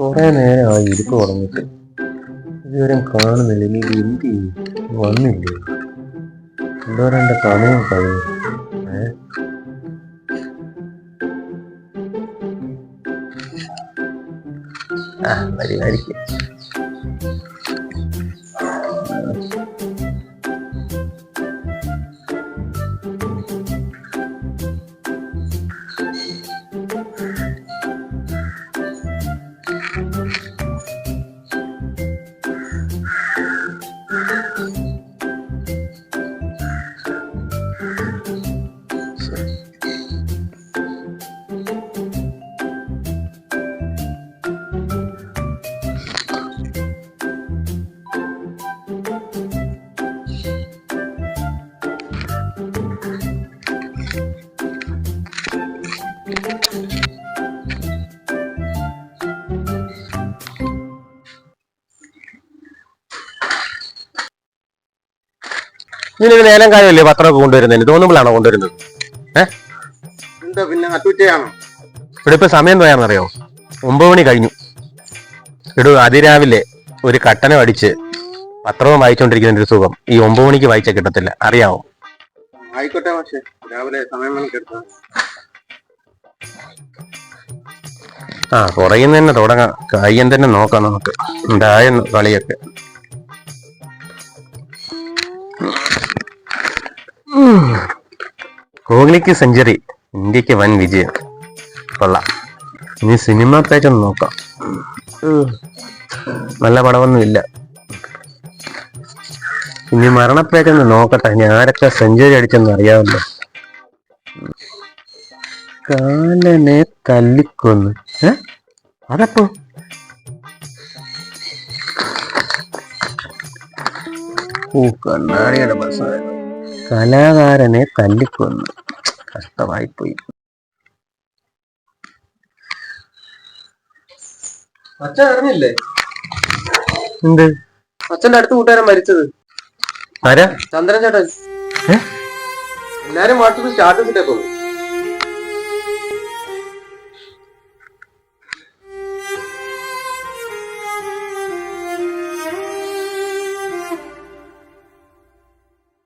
കുറെ ആ ഇരിപ്പ് തുടങ്ങിയിട്ട്. ഇതുവരെ കാണുന്നില്ല. ഇനി എന്ത് ചെയ്യും? വന്നില്ലേ? കൊണ്ടുവരേണ്ട സമയം കഴിഞ്ഞു ഏ? ആ വരുമായിരിക്കും നിനക്ക് നേരം കാര്യമല്ലേ പത്രമൊക്കെ കൊണ്ടുവരുന്നതിന് തോന്നുമ്പോഴാണോ കൊണ്ടുവരുന്നത്? ഏഹ് എന്താ പിന്നെ അറ്റുറ്റയാണോ? ഇവിടെ ഇപ്പൊ സമയം തോയാണെന്നറിയോ ഒമ്പത് മണി കഴിഞ്ഞു. ഇടൂ അതിരാവിലെ ഒരു കട്ടനം അടിച്ച് പത്രവും വായിച്ചോണ്ടിരിക്കുന്ന ഒരു സുഖം. ഈ ഒമ്പത് മണിക്ക് വായിച്ചാൽ കിട്ടത്തില്ല. അറിയാവോ? ആയിക്കോട്ടെ പക്ഷേ രാവിലെ സമയം ആ പുറകിൽ തന്നെ തുടങ്ങാം. കയ്യൻ തന്നെ നോക്കാം നമുക്ക്. ഉണ്ടായ കളിയൊക്കെ. കോഹ്ലിക്ക് സെഞ്ചുറി ഇന്ത്യയ്ക്ക് വൻ വിജയം. കൊള്ളാം. ഇനി സിനിമ പേജ് നോക്കാം. നല്ല പടമൊന്നും ഇല്ല ഇനി മരണപ്പേജൊന്ന് നോക്കട്ടെ. ഇനി ആരൊക്കെ സെഞ്ചുറി അടിച്ചെന്ന് അറിയാമല്ലോ. കാലനെ തല്ലിക്കൊന്നു. അതപ്പോ? ഓ കണ്ണാടിയുടെ ബസ്സായിരുന്നു. കലാകാരനെ തല്ലിക്കൊന്നു. കഷ്ടമായി പോയി അച്ഛൻ അറിഞ്ഞില്ലേ? എന്ത്? അച്ഛന്റെ അടുത്ത കൂട്ടുകാരൻ മരിച്ചത്. ആരാ? ചന്ദ്രൻ ചേട്ടൻ? എല്ലാരും വാട്സപ്പിൽ സ്റ്റാറ്റസ് ഇട്ടേക്കോ